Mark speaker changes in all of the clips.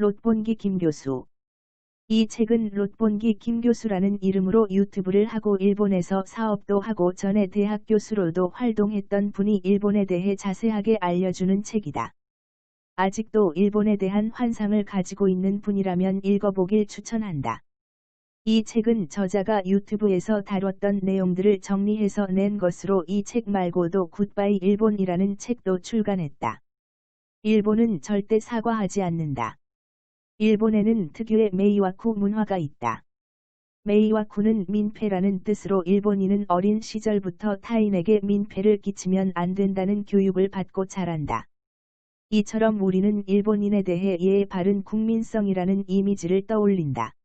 Speaker 1: 롯본기 김교수 이 책은 롯본기 김교수라는 이름으로 유튜브를 하고 일본에서 사업도 하고 전에 대학 교수로도 활동했던 분이 일본에 대해 자세하게 알려주는 책이다. 아직도 일본에 대한 환상을 가지고 있는 분이라면 읽어보길 추천한다. 이 책은 저자가 유튜브에서 다뤘던 내용들을 정리해서 낸 것으로 이 책 말고도 굿바이 일본이라는 책도 출간했다. 일본은 절대 사과하지 않는다. 일본에는 특유의 메이와쿠 문화가 있다. 메이와쿠는 민폐라는 뜻으로 일본인은 어린 시절부터 타인에게 민폐를 끼치면 안 된다는 교육을 받고 자란다. 이처럼 우리는 일본인에 대해 예의 바른 국민성이라는 이미지를 떠올린다.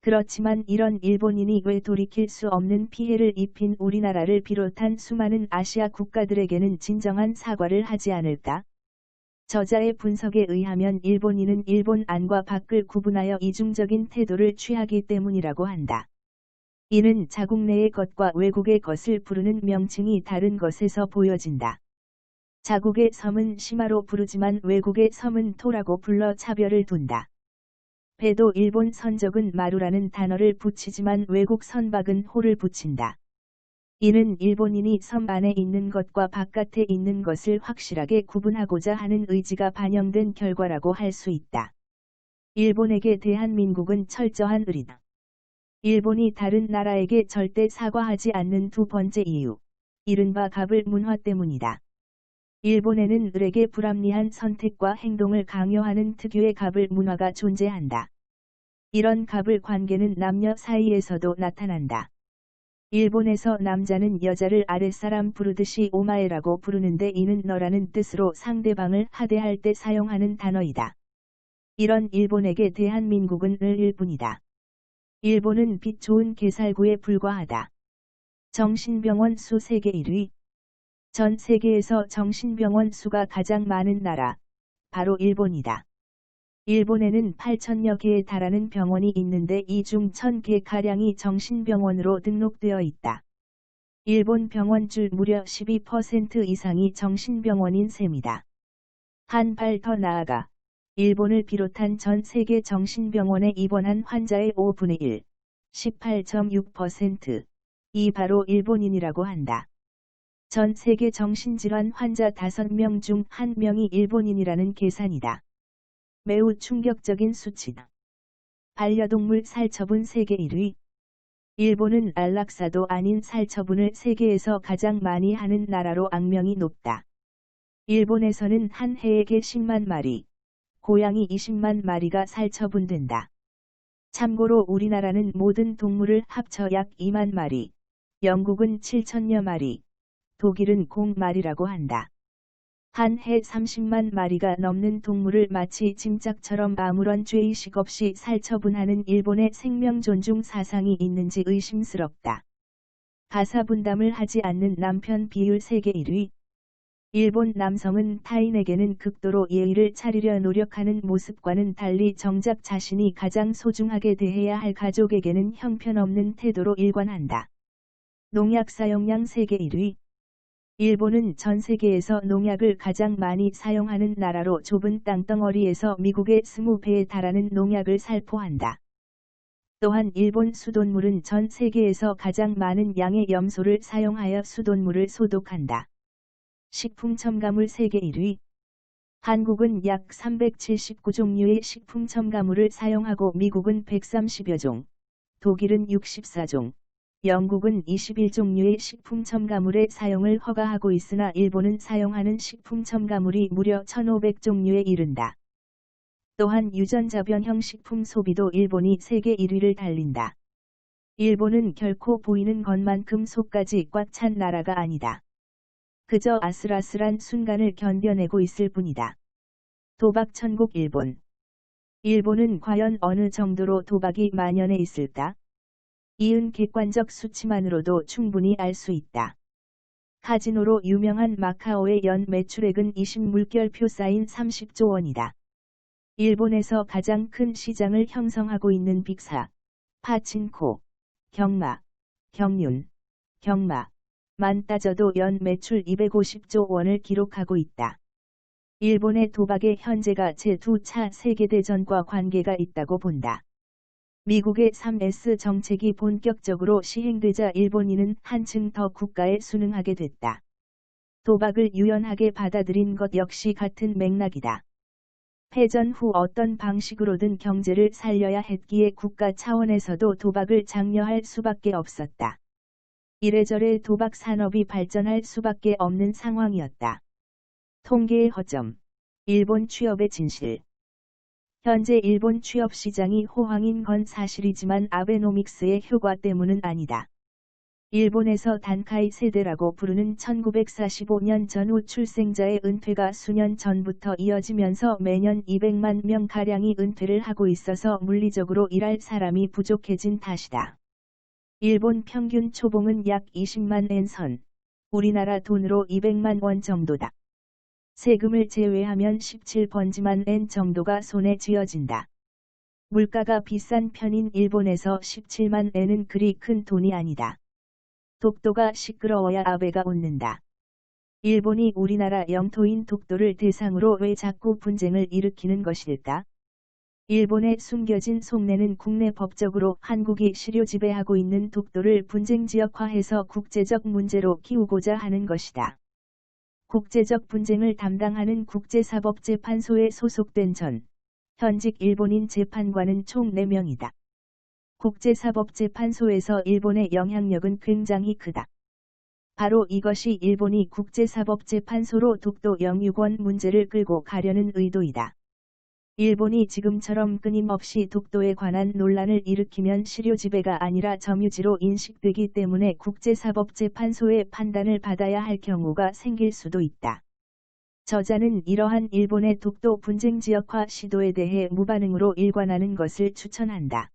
Speaker 1: 그렇지만 이런 일본인이 왜 돌이킬 수 없는 피해를 입힌 우리나라를 비롯한 수많은 아시아 국가들에게는 진정한 사과를 하지 않을까? 저자의 분석에 의하면 일본인은 일본 안과 밖을 구분하여 이중적인 태도를 취하기 때문이라고 한다. 이는 자국 내의 것과 외국의 것을 부르는 명칭이 다른 것에서 보여진다. 자국의 섬은 시마로 부르지만 외국의 섬은 토라고 불러 차별을 둔다. 배도 일본 선적은 마루라는 단어를 붙이지만 외국 선박은 호를 붙인다. 이는 일본인이 섬 안에 있는 것과 바깥에 있는 것을 확실하게 구분하고자 하는 의지가 반영된 결과라고 할 수 있다. 일본에게 대한민국은 철저한 의리다. 일본이 다른 나라에게 절대 사과하지 않는 두 번째 이유. 이른바 갑을 문화 때문이다. 일본에는 을에게 불합리한 선택과 행동을 강요하는 특유의 갑을 문화가 존재한다. 이런 갑을 관계는 남녀 사이에서도 나타난다. 일본에서 남자는 여자를 아랫사람 부르듯이 오마에라고 부르는데 이는 너라는 뜻으로 상대방을 하대할 때 사용하는 단어이다. 이런 일본에게 대한민국은 을일 뿐이다. 일본은 빛 좋은 개살구에 불과하다. 정신병원 수 세계 1위, 전 세계에서 정신병원 수가 가장 많은 나라, 바로 일본이다. 일본에는 8천여 개에 달하는 병원이 있는데 이 중 1000개 가량이 정신병원으로 등록되어 있다. 일본 병원줄 무려 12% 이상이 정신병원인 셈이다. 한 발 더 나아가 일본을 비롯한 전 세계 정신병원에 입원한 환자의 5분의 1, 18.6%이 바로 일본인이라고 한다. 전 세계 정신질환 환자 5명 중 1명이 일본인이라는 계산이다. 매우 충격적인 수치다. 반려동물 살처분 세계 1위. 일본은 안락사도 아닌 살처분을 세계에서 가장 많이 하는 나라로 악명이 높다. 일본에서는 한 해에 개 10만 마리, 고양이 20만 마리가 살처분된다. 참고로 우리나라는 모든 동물을 합쳐 약 2만 마리, 영국은 7천여 마리, 독일은 공말이라고 한다. 한 해 30만 마리가 넘는 동물을 마치 짐짝처럼 아무런 죄의식 없이 살처분하는 일본의 생명 존중 사상이 있는지 의심스럽다. 가사 분담을 하지 않는 남편 비율 세계 1위. 일본 남성은 타인에게는 극도로 예의를 차리려 노력하는 모습과는 달리 정작 자신이 가장 소중하게 대해야 할 가족에게는 형편없는 태도로 일관한다. 농약 사용량 세계 1위. 일본은 전 세계에서 농약을 가장 많이 사용하는 나라로 좁은 땅덩어리에서 미국의 20배에 달하는 농약을 살포한다. 또한 일본 수돗물은 전 세계에서 가장 많은 양의 염소를 사용하여 수돗물을 소독한다. 식품 첨가물 세계 1위 한국은 약 379종류의 식품 첨가물을 사용하고 미국은 130여 종, 독일은 64종, 영국은 21종류의 식품 첨가물의 사용을 허가하고 있으나 일본은 사용하는 식품 첨가물이 무려 1500종류에 이른다. 또한 유전자 변형 식품 소비도 일본이 세계 1위를 달린다. 일본은 결코 보이는 것만큼 속까지 꽉 찬 나라가 아니다. 그저 아슬아슬한 순간을 견뎌내고 있을 뿐이다. 도박 천국 일본 일본은 과연 어느 정도로 도박이 만연해 있을까? 이은 객관적 수치만으로도 충분히 알 수 있다. 카지노로 유명한 마카오의 연 매출액은 20물결표 쌓인 30조 원이다. 일본에서 가장 큰 시장을 형성하고 있는 빅사, 파친코, 경마, 경륜, 경마, 만 따져도 연 매출 250조 원을 기록하고 있다. 일본의 도박의 현재가 제2차 세계대전과 관계가 있다고 본다. 미국의 3S 정책이 본격적으로 시행되자 일본인은 한층 더 국가에 순응하게 됐다. 도박을 유연하게 받아들인 것 역시 같은 맥락이다. 패전 후 어떤 방식으로든 경제를 살려야 했기에 국가 차원에서도 도박을 장려할 수밖에 없었다. 이래저래 도박 산업이 발전할 수밖에 없는 상황이었다. 통계의 허점. 일본 취업의 진실. 현재 일본 취업 시장이 호황인 건 사실이지만 아베노믹스의 효과 때문은 아니다. 일본에서 단카이 세대라고 부르는 1945년 전후 출생자의 은퇴가 수년 전부터 이어지면서 매년 200만 명가량이 은퇴를 하고 있어서 물리적으로 일할 사람이 부족해진 탓이다. 일본 평균 초봉은 약 20만 엔 선, 우리나라 돈으로 200만 원 정도다. 세금을 제외하면 17번지만 엔 정도가 손에 쥐어진다. 물가가 비싼 편인 일본에서 17만 엔은 그리 큰 돈이 아니다. 독도가 시끄러워야 아베가 웃는다. 일본이 우리나라 영토인 독도를 대상으로 왜 자꾸 분쟁을 일으키는 것일까? 일본의 숨겨진 속내는 국내 법적으로 한국이 실효 지배하고 있는 독도를 분쟁 지역화해서 국제적 문제로 키우고자 하는 것이다. 국제적 분쟁을 담당하는 국제사법재판소에 소속된 전, 현직 일본인 재판관은 총 4명이다. 국제사법재판소에서 일본의 영향력은 굉장히 크다. 바로 이것이 일본이 국제사법재판소로 독도 영유권 문제를 끌고 가려는 의도이다. 일본이 지금처럼 끊임없이 독도에 관한 논란을 일으키면 실효 지배가 아니라 점유지로 인식되기 때문에 국제사법재판소의 판단을 받아야 할 경우가 생길 수도 있다. 저자는 이러한 일본의 독도 분쟁 지역화 시도에 대해 무반응으로 일관하는 것을 추천한다.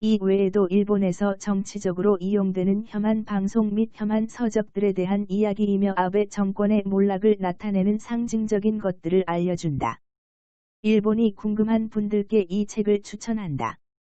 Speaker 1: 이 외에도 일본에서 정치적으로 이용되는 혐한 방송 및 혐한 서적들에 대한 이야기이며 아베 정권의 몰락을 나타내는 상징적인 것들을 알려준다. 일본이 궁금한 분들께 이 책을 추천한다.